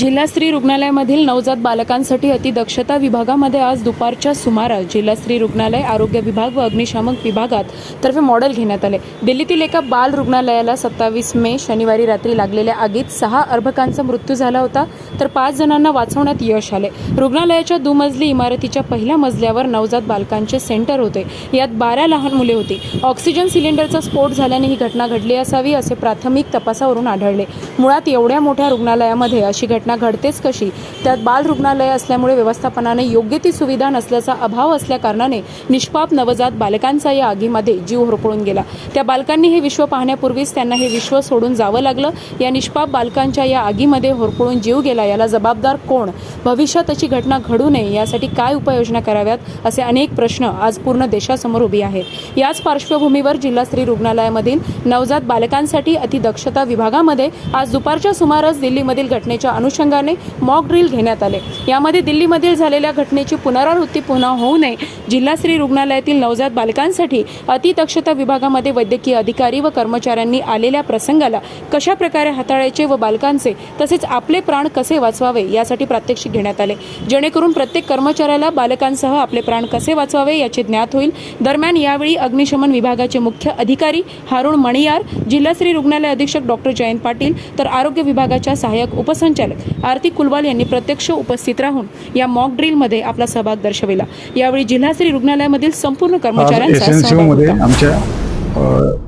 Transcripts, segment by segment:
जिल्हा स्त्री रुग्णालयामधील नवजात बालकांसाठी अतिदक्षता विभागामध्ये आज दुपारच्या सुमारास जिल्हा स्त्री रुग्णालय आरोग्य विभाग व अग्निशामक विभागात तर्फे मॉडेल घेण्यात आले. दिल्लीतील एका बाल रुग्णालयाला सत्तावीस मे शनिवारी रात्री लागलेल्या आगीत सहा अर्भकांचा मृत्यू झाला होता तर पाच जणांना वाचवण्यात यश आले. रुग्णालयाच्या दुमजली इमारतीच्या पहिल्या मजल्यावर नवजात बालकांचे सेंटर होते. यात बारा लहान मुले होती. ऑक्सिजन सिलेंडरचा स्फोट झाल्याने ही घटना घडली असावी असे प्राथमिक तपासावरून आढळले. मुळात एवढ्या मोठ्या रुग्णालयामध्ये अशी घटना घडतेच कशी? त्यात बाल रुग्णालय असल्यामुळे व्यवस्थापनाने योग्य ती सुविधा नसल्याचा अभाव असल्याकारणाने निष्पाप नवजात बालकांचा या आगीमध्ये जीव होरपळून गेला. त्या बालकांनी हे विश्व पाहण्यापूर्वीच त्यांना हे विश्व सोडून जावं लागलं. या निष्पाप बालकांच्या या आगीमध्ये होरपळून जीव गेला याला जबाबदार कोण? भविष्यात अशी घटना घडू नये यासाठी काय उपाययोजना कराव्यात असे अनेक प्रश्न आज पूर्ण देशासमोर उभी आहेत. याच पार्श्वभूमीवर जिल्हा स्त्री रुग्णालयामधील नवजात बालकांसाठी अतिदक्षता विभागामध्ये आज दुपारच्या सुमारास दिल्लीमधील घटनेच्या अनुषंगाने मॉक ड्रिल घेण्यात आले. यामध्ये दिल्लीमधील झालेल्या घटनेची पुनरावृत्ती पुन्हा होऊ नये. जिल्हा स्त्री रुग्णालयातील नवजात बालकांसाठी अतिदक्षता विभागामध्ये वैद्यकीय अधिकारी व कर्मचाऱ्यांनी आलेल्या प्रसंगाला कशा प्रकारे हाताळायचे व बालकांचे तसेच आपले प्राण कसे वाचवावे यासाठी प्रात्यक्षिक घेण्यात आले. जेणेकरून प्रत्येक कर्मचाऱ्याला बालकांसह आपले प्राण कसे वाचवावे याचे ज्ञात होईल. दरम्यान यावेळी अग्निशमन विभागाचे मुख्य अधिकारी हारुण मणियार जिल्हा स्त्री रुग्णालय अधीक्षक डॉक्टर जयंत पाटील तर आरोग्य विभागाच्या सहाय्यक उपसंचालक आरती कुलवाल यांनी प्रत्यक्ष उपस्थित राहून या मॉक ड्रिलमध्ये आपला सहभाग दर्शविला. यावेळी जिल्हा स्त्री रुग्णालयामधील संपूर्ण कर्मचाऱ्यांचा आमच्या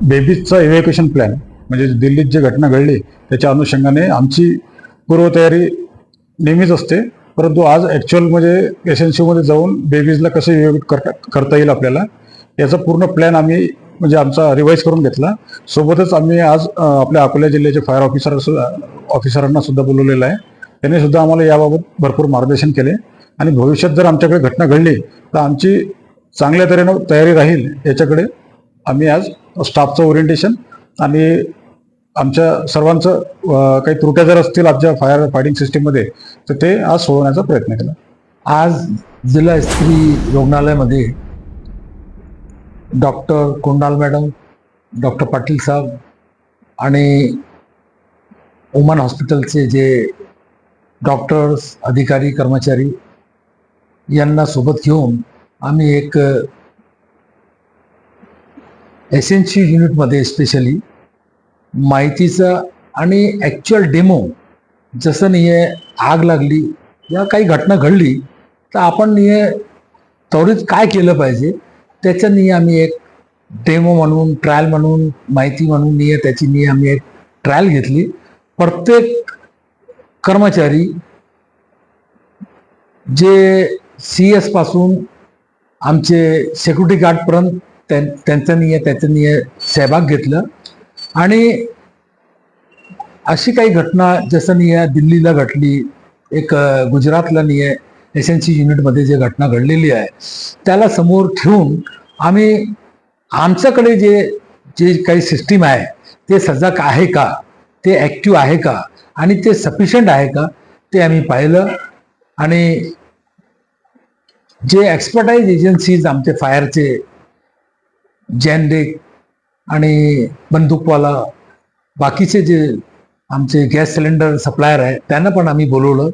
बेबीजचा इव्हॅक्युएशन प्लॅन म्हणजे दिल्लीत जे घटना घडली त्याच्या अनुषंगाने आमची पूर्वतयारी नेहमीच असते. परंतु आज ॲक्च्युअल म्हणजे एस एनमध्ये जाऊन बेबीजला कसं evacuate करता करता येईल आपल्याला याचा पूर्ण प्लॅन आम्ही म्हणजे आमचा रिवाईज करून घेतला. सोबतच आम्ही आज आपल्या अकोला जिल्ह्याचे फायर ऑफिसर ऑफिसरांना सुद्धा बोलवलेलं आहे. त्यांनी सुद्धा आम्हाला याबाबत भरपूर मार्गदर्शन केले. आणि भविष्यात जर आमच्याकडे घटना घडली तर आमची चांगल्या तऱ्हेनं तयारी राहील याच्याकडे आम्ही आज स्टाफचं ओरिएंटेशन आणि आमच्या सर्वांचं काही त्रुट्या जर असतील आमच्या फायर फायटिंग सिस्टीममध्ये तर ते आज सोडवण्याचा प्रयत्न केला. आज जिल्हा स्त्री रुग्णालयामध्ये doctor Kundal madam doctor Patil साहेब आणि वुमन हॉस्पिटलचे जे डॉक्टर्स अधिकारी कर्मचारी यांना सोबत घेऊन आम्ही एक एस युनिटमध्ये स्पेशली माहितीचा आणि ॲक्च्युअल डेमो जसं नाही आहे आग लागली या काही घटना घडली तर आपण निये त्वरित काय केलं पाहिजे त्याच्या आम्ही एक डेमो म्हणून ट्रायल म्हणून माहिती म्हणून निये त्याची निये आम्ही एक ट्रायल घेतली. प्रत्येक कर्मचारी जे सी एसपासून आमचे सेक्युरिटी गार्डपर्यंत त्यां त्यांचं निय त्याचं निय सहभाग घेतलं. आणि अशी काही घटना जसं निय दिल्लीला घटली एक गुजरातला निय एस एन सी युनिटमध्ये जे घटना घडलेली आहे त्याला समोर ठेवून आम्ही आमच्याकडे जे जे काही सिस्टीम आहे ते सजग आहे का? ते ॲक्टिव्ह आहे का? आणि ते सफिशियंट आहे का? ते आम्ही पाहिलं. आणि जे एक्सपर्टाईज एजन्सीज आमचे फायरचे जॅनडेक आणि बंदूकवाला बाकीचे जे आमचे गॅस सिलेंडर सप्लायर आहे त्यांना पण आम्ही बोलवलं.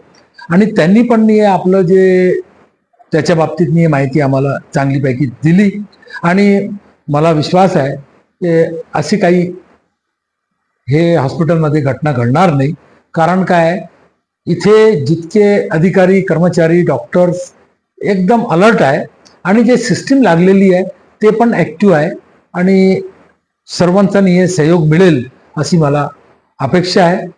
आणि त्यांनी पण आपलं जे त्याच्या बाबतीतनी माहिती आम्हाला चांगलीपैकी दिली. आणि मला विश्वास आहे की अशी काही हे हॉस्पिटलमध्ये घटना घडणार नाही. कारण काय इथे जितके अधिकारी कर्मचारी डॉक्टर्स एकदम अलर्ट आहे आणि जे सिस्टीम लागलेली आहे ते पण ॲक्टिव्ह आहे आणि सर्वांचा हे सहयोग मिळेल अशी मला अपेक्षा आहे.